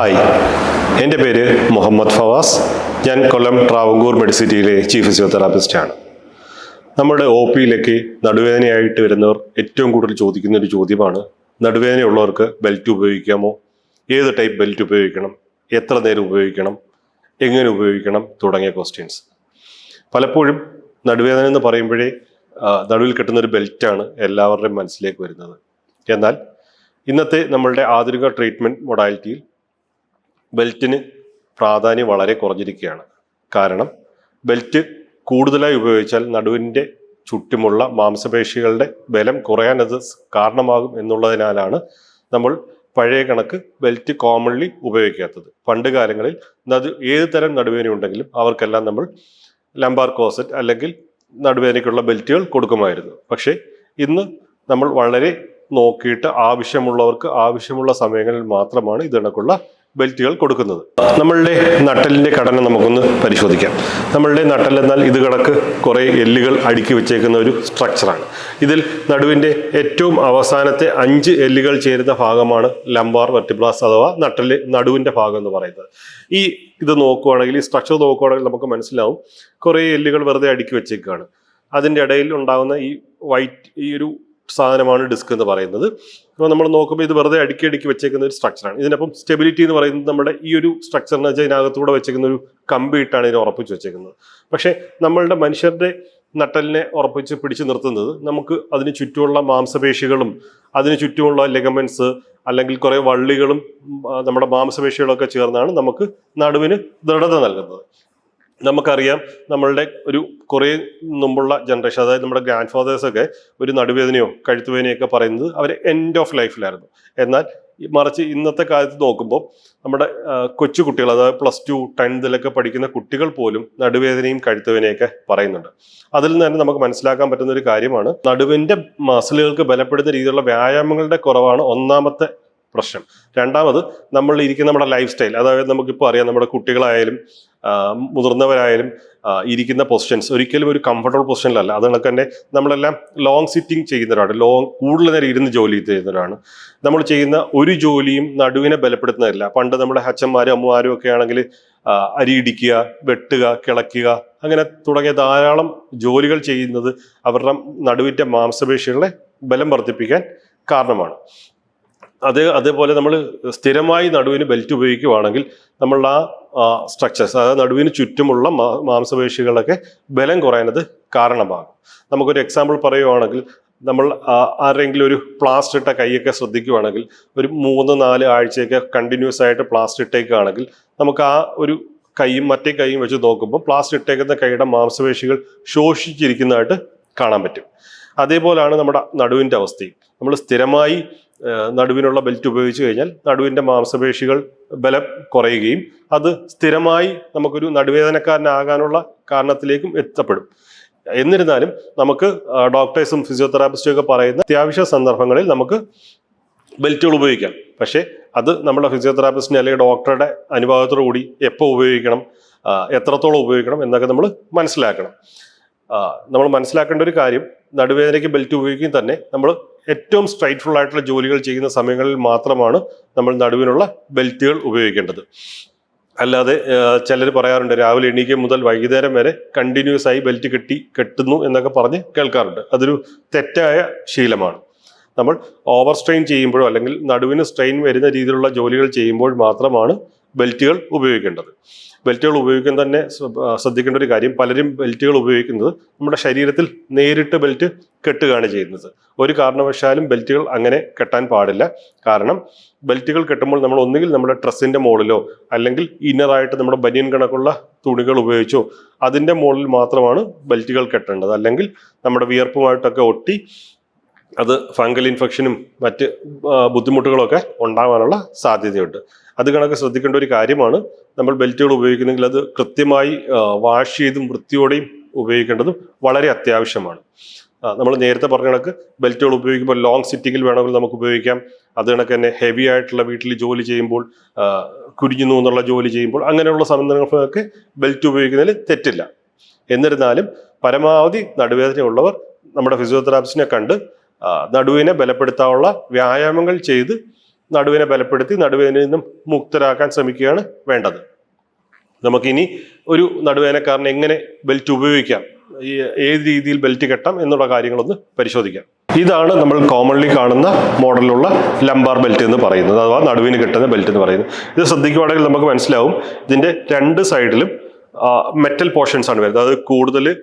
Hi എന്റെ പേര് മുഹമ്മദ് ഫവാസ്. ഞാൻ കൊല്ലം ട്രാവങ്കൂർ മെഡിസിറ്റിയിലെ ചീഫ് ഫിസിയോതെറാപ്പിസ്റ്റാണ് നമ്മുടെ ഒ പിയിലേക്ക് നടുവേദനയായിട്ട് വരുന്നവർ ഏറ്റവും കൂടുതൽ ചോദിക്കുന്ന ഒരു ചോദ്യമാണ് നടുവേദനയുള്ളവർക്ക് ബെൽറ്റ് ഉപയോഗിക്കാമോ? ഏത് ടൈപ്പ് ബെൽറ്റ് ഉപയോഗിക്കണം? എത്ര നേരം ഉപയോഗിക്കണം? എങ്ങനെ ഉപയോഗിക്കണം? തുടങ്ങിയ ക്വസ്റ്റ്യൻസ് പലപ്പോഴും നടുവേദന എന്ന് പറയുമ്പോഴേ നടുവിൽ കെട്ടുന്ന ഒരു ബെൽറ്റാണ് എല്ലാവരുടെയും മനസ്സിലേക്ക് വരുന്നത്. എന്നാൽ ഇന്നത്തെ നമ്മളുടെ ആധുനിക ട്രീറ്റ്മെന്റ് മൊഡാലിറ്റിയിൽ ബെൽറ്റിന് പ്രാധാന്യം വളരെ കുറഞ്ഞിരിക്കുകയാണ്. കാരണം ബെൽറ്റ് കൂടുതലായി ഉപയോഗിച്ചാൽ നടുവിന്റെ ചുറ്റുമുള്ള മാംസപേശികളുടെ ബലം കുറയാനത് കാരണമാകും എന്നുള്ളതിനാലാണ് നമ്മൾ പഴയ കണക്ക് ബെൽറ്റ് കോമൺലി ഉപയോഗിക്കാത്തത്. പണ്ട് കാലങ്ങളിൽ നദു ഏത് തരം നടുവേദന ഉണ്ടെങ്കിലും അവർക്കെല്ലാം നമ്മൾ ലംബാർ കോസറ്റ് അല്ലെങ്കിൽ നടുവേനയ്ക്കുള്ള ബെൽറ്റുകൾ കൊടുക്കുമായിരുന്നു. പക്ഷേ ഇന്ന് നമ്മൾ വളരെ നോക്കിയിട്ട് ആവശ്യമുള്ളവർക്ക് ആവശ്യമുള്ള സമയങ്ങളിൽ മാത്രമാണ് ഇതിനക്കുള്ള ബെൽറ്റുകൾ കൊടുക്കുന്നത്. നമ്മളുടെ നട്ടലിന്റെ ഘടന നമുക്കൊന്ന് പരിശോധിക്കാം. നമ്മളുടെ നട്ടൽ എന്നാൽ ഇത് കണക്ക് കുറേ എല്ലുകൾ അടുക്കി വെച്ചേക്കുന്ന ഒരു സ്ട്രക്ചറാണ് ഇതിൽ നടുവിന്റെ ഏറ്റവും അവസാനത്തെ അഞ്ച് എല്ലുകൾ ചേരുന്ന ഭാഗമാണ് ലംബാർ വെർട്ടിബ്രാസ് അഥവാ നട്ടൽ നടുവിന്റെ ഭാഗം എന്ന് പറയുന്നത്. ഈ ഇത് നോക്കുവാണെങ്കിൽ ഈ സ്ട്രക്ചർ നോക്കുവാണെങ്കിൽ നമുക്ക് മനസ്സിലാവും കുറേ എല്ലുകൾ വെറുതെ അടുക്കി വെച്ചേക്കാണ്. അതിന്റെ ഇടയിൽ ഉണ്ടാകുന്ന ഈ വൈറ്റ് ഈ ഒരു സാധനമാണ് ഡിസ്ക് എന്ന് പറയുന്നത്. അപ്പോൾ നമ്മൾ നോക്കുമ്പോൾ ഇത് വെറുതെ അടുക്കി അടുക്കി വെച്ചേക്കുന്ന ഒരു സ്ട്രക്ചറാണ് ഇതിനപ്പം സ്റ്റെബിലിറ്റി എന്ന് പറയുന്നത് നമ്മുടെ ഈ ഒരു സ്ട്രക്ചറിന് വെച്ചാൽ ഇതിനകത്തൂടെ വെച്ചേക്കുന്ന ഒരു കമ്പി ഇട്ടാണ് ഇതിനെ ഉറപ്പിച്ച് വെച്ചേക്കുന്നത്. പക്ഷേ നമ്മളുടെ മനുഷ്യരുടെ നട്ടലിനെ ഉറപ്പിച്ച് പിടിച്ചു നിർത്തുന്നത് നമുക്ക് അതിന് ചുറ്റുമുള്ള മാംസപേശികളും അതിന് ചുറ്റുമുള്ള ലെഗമെൻസ് അല്ലെങ്കിൽ കുറേ വള്ളികളും നമ്മുടെ മാംസപേശികളൊക്കെ ചേർന്നാണ് നമുക്ക് നടുവിന് ദൃഢത നൽകുന്നത്. നമുക്കറിയാം നമ്മളുടെ ഒരു കുറേ മുമ്പുള്ള ജനറേഷൻ അതായത് നമ്മുടെ ഗ്രാൻഡ് ഫാദേഴ്സൊക്കെ ഒരു നടുവേദനയോ കഴുത്തുവേദനയോ ഒക്കെ പറയുന്നത് അവർ എൻഡ് ഓഫ് ലൈഫിലായിരുന്നു എന്നാൽ മറിച്ച് ഇന്നത്തെ കാലത്ത് നോക്കുമ്പോൾ നമ്മുടെ കൊച്ചു കുട്ടികൾ അതായത് പ്ലസ് ടു ടെൻത്തിലൊക്കെ പഠിക്കുന്ന കുട്ടികൾ പോലും നടുവേദനയും കഴുത്തുവേദനയൊക്കെ പറയുന്നുണ്ട്. അതിൽ നിന്ന് തന്നെ നമുക്ക് മനസ്സിലാക്കാൻ പറ്റുന്ന ഒരു കാര്യമാണ് നടുവിന്റെ മസിലുകൾക്ക് ബലപ്പെടുന്ന രീതിയിലുള്ള വ്യായാമങ്ങളുടെ കുറവാണ് ഒന്നാമത്തെ പ്രശ്നം. രണ്ടാമത് നമ്മൾ ഇരിക്കുന്ന നമ്മുടെ ലൈഫ് സ്റ്റൈൽ അതായത് നമുക്കിപ്പോൾ അറിയാം നമ്മുടെ കുട്ടികളായാലും മുതിർന്നവരായാലും ഇരിക്കുന്ന പൊസിഷൻസ് ഒരിക്കലും ഒരു കംഫർട്ടബിൾ പൊസിഷനിലല്ല അത് കണക്ക് തന്നെ നമ്മളെല്ലാം ലോങ് സിറ്റിംഗ് ചെയ്യുന്നവരാണ് ലോങ് കൂടുതൽ നേരം ഇരുന്ന് ജോലി ചെയ്യുന്നവരാണ് നമ്മൾ ചെയ്യുന്ന ഒരു ജോലിയും നടുവിനെ ബലപ്പെടുത്തുന്നതല്ല. പണ്ട് നമ്മുടെ അച്ഛന്മാരും അമ്മമാരും ഒക്കെ ആണെങ്കിൽ അരിയിടിക്കുക വെട്ടുക കിളക്കുക അങ്ങനെ തുടങ്ങിയ ധാരാളം ജോലികൾ ചെയ്യുന്നത് അവരുടെ നടുവിന്റെ മാംസപേശികളെ ബലം വർദ്ധിപ്പിക്കാൻ കാരണമാണ്. അതേ അതേപോലെ നമ്മൾ സ്ഥിരമായി നടുവിന് ബെൽറ്റ് ഉപയോഗിക്കുകയാണെങ്കിൽ നമ്മൾ ആ സ്ട്രക്ചേഴ്സ് അതായത് നടുവിന് ചുറ്റുമുള്ള മാംസപേശികളൊക്കെ ബലം കുറയാനത് കാരണമാകും. നമുക്കൊരു എക്സാമ്പിൾ പറയുവാണെങ്കിൽ നമ്മൾ ആരെങ്കിലും ഒരു പ്ലാസ്റ്റർ ഇട്ട കൈയൊക്കെ ശ്രദ്ധിക്കുകയാണെങ്കിൽ ഒരു മൂന്ന് നാല് ആഴ്ചയൊക്കെ കണ്ടിന്യൂസ് ആയിട്ട് പ്ലാസ്റ്റർ ഇട്ടേക്കുകയാണെങ്കിൽ നമുക്ക് ആ ഒരു കൈയും മറ്റേ കൈയും വെച്ച് നോക്കുമ്പോൾ പ്ലാസ്റ്റർ ഇട്ടേക്കുന്ന കൈയുടെ മാംസപേശികൾ ശോഷിച്ചിരിക്കുന്നതായിട്ട് കാണാൻ പറ്റും. അതേപോലാണ് നമ്മുടെ നടുവിന്റെ അവസ്ഥയും. നമ്മൾ സ്ഥിരമായി നടുവിനുള്ള ബെൽറ്റ് ഉപയോഗിച്ച് കഴിഞ്ഞാൽ നടുവിന്റെ മാംസപേശികൾ ബലം കുറയുകയും അത് സ്ഥിരമായി നമുക്കൊരു നടുവേദനക്കാരനാകാനുള്ള കാരണത്തിലേക്കും എത്തപ്പെടും. എന്നിരുന്നാലും നമുക്ക് ഡോക്ടേഴ്സും ഫിസിയോതെറാപ്പിസ്റ്റും ഒക്കെ പറയുന്ന അത്യാവശ്യ സന്ദർഭങ്ങളിൽ നമുക്ക് ബെൽറ്റുകൾ ഉപയോഗിക്കാം. പക്ഷേ അത് നമ്മുടെ ഫിസിയോതെറാപ്പിസ്റ്റിന് അല്ലെങ്കിൽ ഡോക്ടറുടെ അനുഭവത്തോടു കൂടി എപ്പോൾ ഉപയോഗിക്കണം എത്രത്തോളം ഉപയോഗിക്കണം എന്നൊക്കെ നമ്മൾ മനസ്സിലാക്കണം. നമ്മൾ മനസ്സിലാക്കേണ്ട ഒരു കാര്യം നടുവേദനയ്ക്ക് ബെൽറ്റ് ഉപയോഗിക്കുകയും തന്നെ നമ്മൾ ഏറ്റവും സ്ട്രൈറ്റ്ഫുൾ ആയിട്ടുള്ള ജോലികൾ ചെയ്യുന്ന സമയങ്ങളിൽ മാത്രമാണ് നമ്മൾ നടുവിനുള്ള ബെൽറ്റുകൾ ഉപയോഗിക്കേണ്ടത്. അല്ലാതെ ചിലർ പറയാറുണ്ട് രാവിലെ എണീക്കുക മുതൽ വൈകുന്നേരം വരെ കണ്ടിന്യൂസ് ആയി ബെൽറ്റ് കെട്ടി കെട്ടുന്നു എന്നൊക്കെ പറഞ്ഞ് കേൾക്കാറുണ്ട്. അതൊരു തെറ്റായ ശീലമാണ്. നമ്മൾ ഓവർ സ്ട്രെയിൻ ചെയ്യുമ്പോഴോ അല്ലെങ്കിൽ നടുവിന് സ്ട്രെയിൻ വരുന്ന രീതിയിലുള്ള ജോലികൾ ചെയ്യുമ്പോൾ മാത്രമാണ് ബെൽറ്റുകൾ ഉപയോഗിക്കേണ്ടത്. ബെൽറ്റുകൾ ഉപയോഗിക്കാൻ തന്നെ ശ്ര- ശ്രദ്ധിക്കേണ്ട ഒരു കാര്യം പലരും ബെൽറ്റുകൾ ഉപയോഗിക്കുന്നത് നമ്മുടെ ശരീരത്തിൽ നേരിട്ട് ബെൽറ്റ് കെട്ടുകയാണ് ചെയ്യുന്നത്. ഒരു കാരണവശാലും ബെൽറ്റുകൾ അങ്ങനെ കെട്ടാൻ പാടില്ല. കാരണം ബെൽറ്റുകൾ കെട്ടുമ്പോൾ നമ്മൾ ഒന്നുകിൽ നമ്മുടെ ഡ്രസ്സിന്റെ മുകളിലോ അല്ലെങ്കിൽ ഇന്നറായിട്ട് നമ്മുടെ ബനിയൻ കണക്കുള്ള തുണികൾ ഉപയോഗിച്ചോ അതിന്റെ മുകളിൽ മാത്രമാണ് ബെൽറ്റുകൾ കെട്ടേണ്ടത്. അല്ലെങ്കിൽ നമ്മുടെ വിയർപ്പുമായിട്ടൊക്കെ ഒട്ടി അത് ഫംഗൽ ഇൻഫെക്ഷനും മറ്റ് ബുദ്ധിമുട്ടുകളൊക്കെ ഉണ്ടാവാനുള്ള സാധ്യതയുണ്ട്. അത് കണക്ക് ശ്രദ്ധിക്കേണ്ട ഒരു കാര്യമാണ്. നമ്മൾ ബെൽറ്റുകൾ ഉപയോഗിക്കുന്നെങ്കിൽ അത് കൃത്യമായി വാഷ് ചെയ്തും വൃത്തിയോടെയും ഉപയോഗിക്കേണ്ടതും വളരെ അത്യാവശ്യമാണ്. നമ്മൾ നേരത്തെ പറഞ്ഞ കണക്ക് ബെൽറ്റുകൾ ഉപയോഗിക്കുമ്പോൾ ലോങ് സിറ്റിങ്ങിൽ വേണമെങ്കിൽ നമുക്ക് ഉപയോഗിക്കാം. അത് കണക്ക് തന്നെ ഹെവി ആയിട്ടുള്ള വീട്ടിൽ ജോലി ചെയ്യുമ്പോൾ കുരിഞ്ഞു എന്നുള്ള ജോലി ചെയ്യുമ്പോൾ അങ്ങനെയുള്ള സന്ദർഭങ്ങളൊക്കെ ബെൽറ്റ് ഉപയോഗിക്കുന്നതിൽ തെറ്റില്ല. എന്നിരുന്നാലും പരമാവധി നടുവേദനയുള്ളവർ നമ്മുടെ ഫിസിയോതെറാപ്പിസ്റ്റിനെ കണ്ട് നടുവിനെ ബലപ്പെടുത്താനുള്ള വ്യായാമങ്ങൾ ചെയ്ത് നടുവിനെ ബലപ്പെടുത്തി നടുവേദനയിൽ നിന്നും മുക്തരാക്കാൻ ശ്രമിക്കുകയാണ് വേണ്ടത്. നമുക്കിനി ഒരു നടുവേനക്കാരന് എങ്ങനെ ബെൽറ്റ് ഉപയോഗിക്കാം? ഏത് രീതിയിൽ ബെൽറ്റ് കെട്ടാം എന്നുള്ള കാര്യങ്ങളൊന്ന് പരിശോധിക്കാം. ഇതാണ് നമ്മൾ കോമൺലി കാണുന്ന മോഡലിലുള്ള ലംബാർ ബെൽറ്റ് എന്ന് പറയുന്നത് അഥവാ നടുവിന് കെട്ടുന്ന ബെൽറ്റ് എന്ന് പറയുന്നത്. ഇത് ശ്രദ്ധിക്കുവാണെങ്കിൽ നമുക്ക് മനസ്സിലാവും ഇതിന്റെ രണ്ട് സൈഡിലും മെറ്റൽ പോർഷൻസ് ആണ് വരുന്നത്. അത് കൂടുതൽ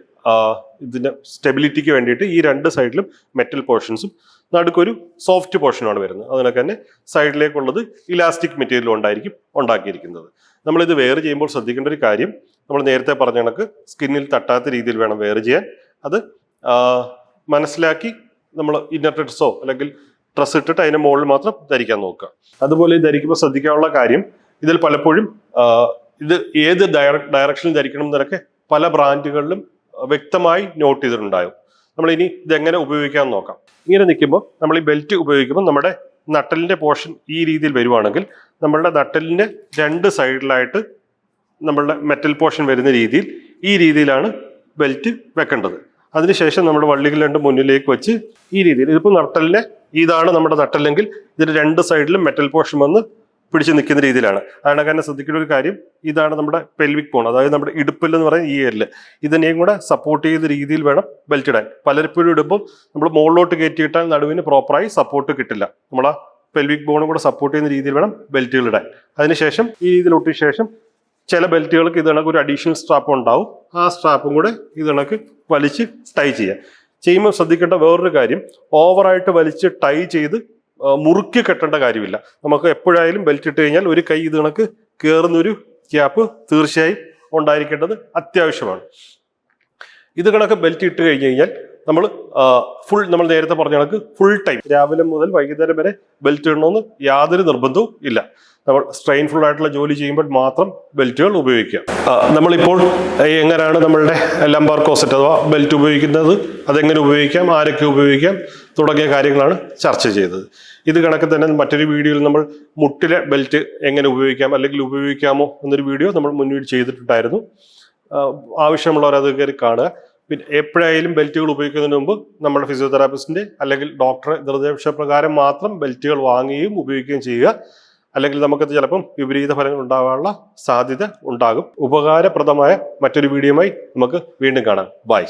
ഇതിന്റെ സ്റ്റെബിലിറ്റിക്ക് വേണ്ടിയിട്ട് ഈ രണ്ട് സൈഡിലും മെറ്റൽ പോർഷൻസും നടുക്കൊരു സോഫ്റ്റ് പോർഷനാണ് വരുന്നത്. അതിനൊക്കെ തന്നെ സൈഡിലേക്കുള്ളത് ഇലാസ്റ്റിക് മെറ്റീരിയൽ കൊണ്ടായിരിക്കും ഉണ്ടാക്കിയിരിക്കുന്നത്. നമ്മളിത് വെയർ ചെയ്യുമ്പോൾ ശ്രദ്ധിക്കേണ്ട ഒരു കാര്യം നമ്മൾ നേരത്തെ പറഞ്ഞ കണക്ക് സ്കിന്നിൽ തട്ടാത്ത രീതിയിൽ വേണം വെയർ ചെയ്യാൻ. അത് മനസ്സിലാക്കി നമ്മൾ ഇന്നർ ഡ്രസ്സോ അല്ലെങ്കിൽ ഡ്രസ്സ് ഇട്ടിട്ട് അതിന്റെ മുകളിൽ മാത്രം ധരിക്കാൻ നോക്കുക. അതുപോലെ ധരിക്കുമ്പോൾ ശ്രദ്ധിക്കാനുള്ള കാര്യം ഇതിൽ പലപ്പോഴും ഇത് ഏത് ഡയറക്ഷനിൽ ധരിക്കണം എന്നൊക്കെ പല ബ്രാൻഡുകളിലും വ്യക്തമായി നോട്ട് ചെയ്തിട്ടുണ്ടാകും. നമ്മൾ ഇനി ഇതെങ്ങനെ ഉപയോഗിക്കാമെന്ന് നോക്കാം. ഇങ്ങനെ നിൽക്കുമ്പോൾ നമ്മൾ ഈ ബെൽറ്റ് ഉപയോഗിക്കുമ്പോൾ നമ്മുടെ നട്ടലിന്റെ പോർഷൻ ഈ രീതിയിൽ വരുവാണെങ്കിൽ നമ്മളുടെ നട്ടലിന്റെ രണ്ട് സൈഡിലായിട്ട് നമ്മളുടെ മെറ്റൽ പോർഷൻ വരുന്ന രീതിയിൽ ഈ രീതിയിലാണ് ബെൽറ്റ് വെക്കേണ്ടത്. അതിനുശേഷം നമ്മൾ വള്ളികൾ രണ്ട് മുന്നിലേക്ക് വെച്ച് ഈ രീതിയിൽ ഇതിപ്പോൾ നട്ടലിനെ ഇതാണ് നമ്മുടെ നട്ടലെങ്കിൽ ഇതിന്റെ രണ്ട് സൈഡിലും മെറ്റൽ പോർഷൻ വന്ന് പിടിച്ച് നിൽക്കുന്ന രീതിയിലാണ്. അതാണ് കാരണം ശ്രദ്ധിക്കേണ്ട ഒരു കാര്യം ഇതാണ് നമ്മുടെ പെൽവിക് ബോൺ അതായത് നമ്മുടെ ഇടുപ്പിൽ എന്ന് പറയുന്ന ഈ എല്ല് ഇതിനെയും കൂടെ സപ്പോർട്ട് ചെയ്ത രീതിയിൽ വേണം ബെൽറ്റ് ഇടാൻ പലരിപ്പോഴും ഇടുമ്പോൾ നമ്മൾ മുകളിലോട്ട് കയറ്റിയിട്ടാൽ നടുവിന് പ്രോപ്പറായി സപ്പോർട്ട് കിട്ടില്ല. നമ്മളാ പെൽവിക് ബോണും കൂടെ സപ്പോർട്ട് ചെയ്യുന്ന രീതിയിൽ വേണം ബെൽറ്റുകൾ ഇടാൻ. അതിനുശേഷം ഈ രീതിയിൽ ഒട്ടിയ ശേഷം ചില ബെൽറ്റുകൾക്ക് ഇത് ഒരു അഡീഷണൽ സ്ട്രാപ്പ് ഉണ്ടാവും. ആ സ്ട്രാപ്പും കൂടെ ഇത് വലിച്ച് ടൈ ചെയ്യാം. ചെയ്യുമ്പോൾ ശ്രദ്ധിക്കേണ്ട വേറൊരു കാര്യം ഓവറായിട്ട് വലിച്ച് ടൈ ചെയ്ത് ആ, മുറുക്കി കെട്ടേണ്ട കാര്യമില്ല. നമുക്ക് എപ്പോഴായാലും ബെൽറ്റ് ഇട്ട് കഴിഞ്ഞാൽ ഒരു കൈ ഇത് കണക്ക് കയറുന്നൊരു ക്യാപ്പ് തീർച്ചയായും ഉണ്ടായിരിക്കേണ്ടത് അത്യാവശ്യമാണ്. ഇത് കണക്ക് ബെൽറ്റ് ഇട്ട് കഴിഞ്ഞ് കഴിഞ്ഞാൽ നമ്മൾ ഫുൾ നമ്മൾ നേരത്തെ പറഞ്ഞ കണക്ക് ഫുൾ ടൈം രാവിലെ മുതൽ വൈകുന്നേരം വരെ ബെൽറ്റ് ഇടണമെന്ന് യാതൊരു നിർബന്ധവും ഇല്ല. നമ്മൾ സ്ട്രെയിൻഫുൾ ആയിട്ടുള്ള ജോലി ചെയ്യുമ്പോൾ മാത്രം ബെൽറ്റുകൾ ഉപയോഗിക്കുക. നമ്മളിപ്പോൾ എങ്ങനെയാണ് നമ്മളുടെ ലംബാർ കോസറ്റ് അഥവാ ബെൽറ്റ് ഉപയോഗിക്കുന്നത്? അതെങ്ങനെ ഉപയോഗിക്കാം? ആരൊക്കെ ഉപയോഗിക്കാം? തുടങ്ങിയ കാര്യങ്ങളാണ് ചർച്ച ചെയ്തത്. ഇത് കണക്ക് തന്നെ മറ്റൊരു വീഡിയോയിൽ നമ്മൾ മുട്ടിലെ ബെൽറ്റ് എങ്ങനെ ഉപയോഗിക്കാം അല്ലെങ്കിൽ ഉപയോഗിക്കാമോ എന്നൊരു വീഡിയോ നമ്മൾ മുന്നിൽ ചെയ്തിട്ടുണ്ടായിരുന്നു. ആവശ്യമുള്ളവരത് കയറി കാണുക. പിന്നെ എപ്പോഴായാലും ബെൽറ്റുകൾ ഉപയോഗിക്കുന്നതിന് മുമ്പ് നമ്മുടെ ഫിസിയോതെറാപ്പിസ്റ്റിന്റെ അല്ലെങ്കിൽ ഡോക്ടറെ നിർദ്ദേശപ്രകാരം മാത്രം ബെൽറ്റുകൾ വാങ്ങുകയും ഉപയോഗിക്കുകയും ചെയ്യുക. അല്ലെങ്കിൽ നമുക്കത് ചിലപ്പം വിപരീത ഫലങ്ങൾ ഉണ്ടാകാനുള്ള സാധ്യത ഉണ്ടാകും. ഉപകാരപ്രദമായ മറ്റൊരു വീഡിയോയുമായി നമുക്ക് വീണ്ടും കാണാം. ബൈ.